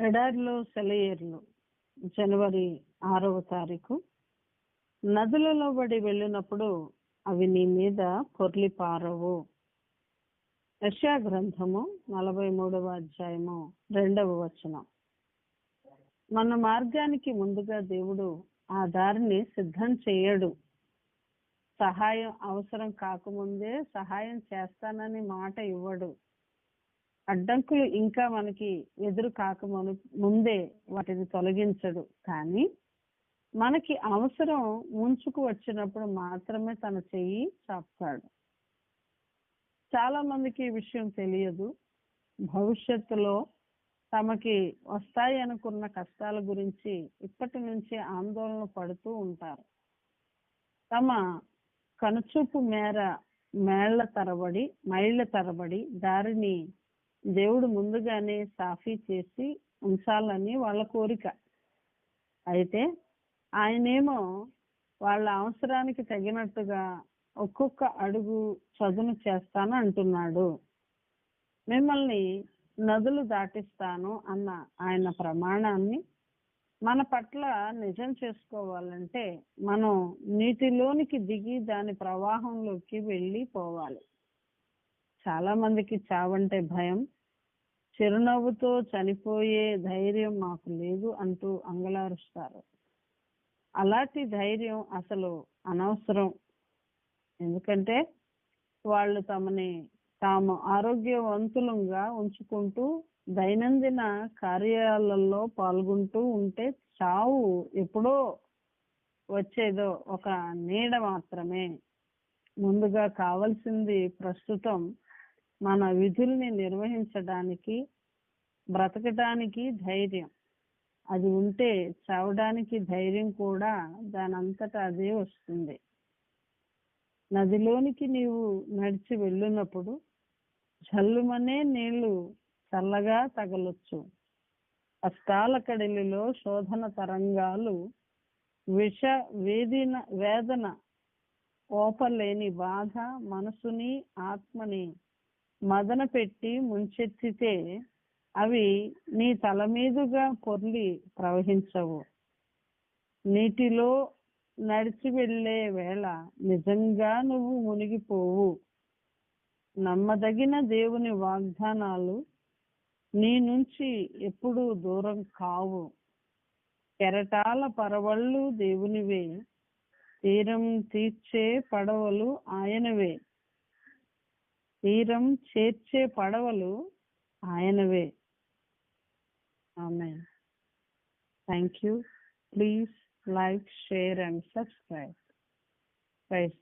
ఎడారిలో సెలయేర్లు జనవరి ఆరవ తారీఖు. నదులలో బడి వెళ్ళినప్పుడు అవి నీ మీద పొర్లి పారవు యశా గ్రంథము నలభై మూడవ అధ్యాయము రెండవ వచనం. మన మార్గానికి ముందుగా దేవుడు ఆ దారిని సిద్ధం చేయడు. సహాయం అవసరం కాకముందే సహాయం చేస్తానని మాట ఇవ్వడు. అడ్డంకులు ఇంకా మనకి ఎదురు కాక ముందే వాటిని తొలగించడు. కానీ మనకి అవసరం ముంచుకు వచ్చినప్పుడు మాత్రమే తన చెయ్యి చాపుతాడు. చాలా మందికి ఈ విషయం తెలియదు. భవిష్యత్తులో తమకి వస్తాయి అనుకున్న కష్టాల గురించి ఇప్పటి నుంచి ఆందోళన పడుతూ ఉంటారు. తమ కనుచూపు మేర మేళ్ళ తరబడి మైళ్ళ తరబడి దారిని దేవుడు ముందుగానే సాఫీ చేసి ఉంచాలని వాళ్ళ కోరిక. అయితే ఆయనేమో వాళ్ళ అవసరానికి తగినట్టుగా ఒక్కొక్క అడుగు చదును చేస్తాను అంటున్నాడు. మిమ్మల్ని నదులు దాటిస్తాను అన్న ఆయన ప్రమాణాన్ని మన పట్ల నిజం చేసుకోవాలంటే మనం నీటిలోనికి దిగి దాని ప్రవాహంలోకి వెళ్ళి పోవాలి చాలా మందికి చావంటే భయం చిరునవ్వుతో చనిపోయే ధైర్యం మాకు లేదు అంటూ అంగలారుస్తారు. అలాంటి ధైర్యం అసలు అనవసరం. ఎందుకంటే వాళ్ళు తమని తాము ఆరోగ్యవంతులంగా ఉంచుకుంటూ దైనందిన కార్యాలలో పాల్గొంటూ ఉంటే చావు ఎప్పుడో వచ్చేదో ఒక నీడ మాత్రమే. ముందుగా కావలసింది ప్రస్తుతం మన విధుల్ని నిర్వహించడానికి బ్రతకడానికి ధైర్యం. అది ఉంటే చావడానికి ధైర్యం కూడా దానంతటా అదే వస్తుంది. నదిలోనికి నీవు నడిచి వెళ్ళినప్పుడు చల్లుమనే నీళ్ళు చల్లగా తగలొచ్చు. కష్టాల కడిలిలో శోధన తరంగాలు విష వేదిన వేదన ఓపలేని బాధ మనసుని ఆత్మని మదన పెట్టి ముంచెత్తితే అవి నీ తల మీదుగా పొర్లి ప్రవహించవు. నీటిలో నడిచి వెళ్ళే వేళ నిజంగా నువ్వు మునిగిపోవు. నమ్మదగిన దేవుని వాగ్దానాలు నీ నుంచి ఎప్పుడూ దూరం కావు. కెరటాల పరవళ్ళు దేవునివే తీరం తీర్చే పడవలు ఆయనవే. తీరం చేర్చే పడవలు ఆయనవే. ఆమె thank you. Please like share and subscribe. Prize